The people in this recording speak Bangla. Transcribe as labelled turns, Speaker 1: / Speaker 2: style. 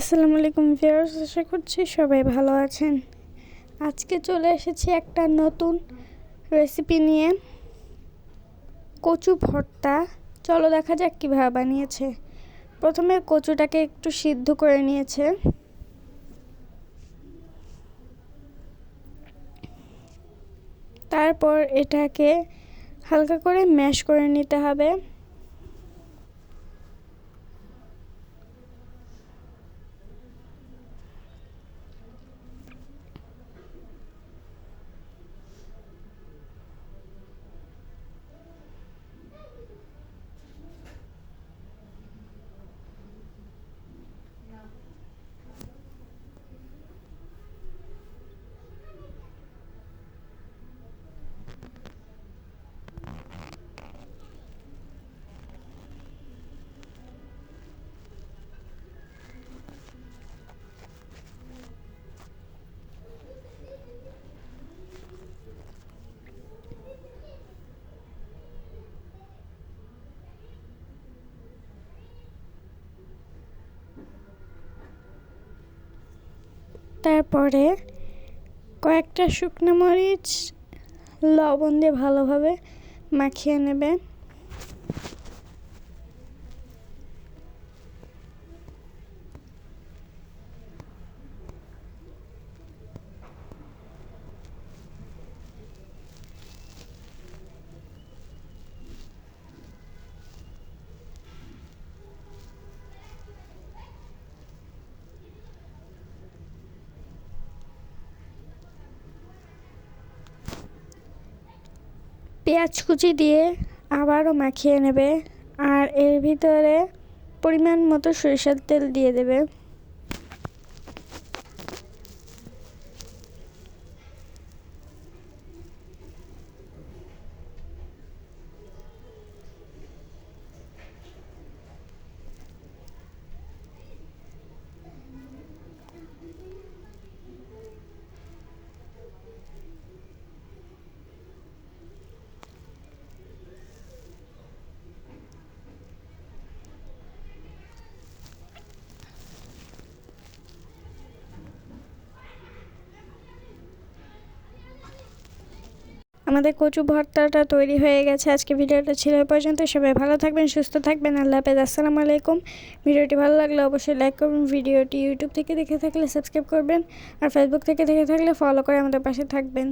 Speaker 1: আসসালামু আলাইকুম ভিউয়ার্স, আশা করছি সবাই ভালো আছেন। আজকে চলে এসেছি একটা নতুন রেসিপি নিয়ে। কচু ভর্তা। চলো দেখা যাক কীভাবে বানিয়েছে। প্রথমে কচুটাকে একটু সিদ্ধ করে নিয়েছে। তারপর এটাকে হালকা করে ম্যাশ করে নিতে হবে। তারপরে কয়েকটা শুকনো মরিচ লবণ দিয়ে ভালোভাবে মাখিয়ে নেবে পেঁয়াজ কুচি দিয়ে আবারও মাখিয়ে নেবে আর এর ভিতরে পরিমাণ মতো সরিষার তেল দিয়ে দেবে। আমাদের কচু ভর্তাটা তৈরি হয়ে গেছে। আজকে ভিডিওটা ছিল পর্যন্ত। সবাই ভালো থাকবেন, সুস্থ থাকবেন। আল্লাহ হাফেজ। আসসালামু আলাইকুম। ভিডিওটি ভালো লাগলে অবশ্যই লাইক করবেন। ভিডিওটি ইউটিউব থেকে দেখে থাকলে সাবস্ক্রাইব করবেন। আর ফেসবুক থেকে দেখে থাকলে ফলো করে আমাদের পাশে থাকবেন।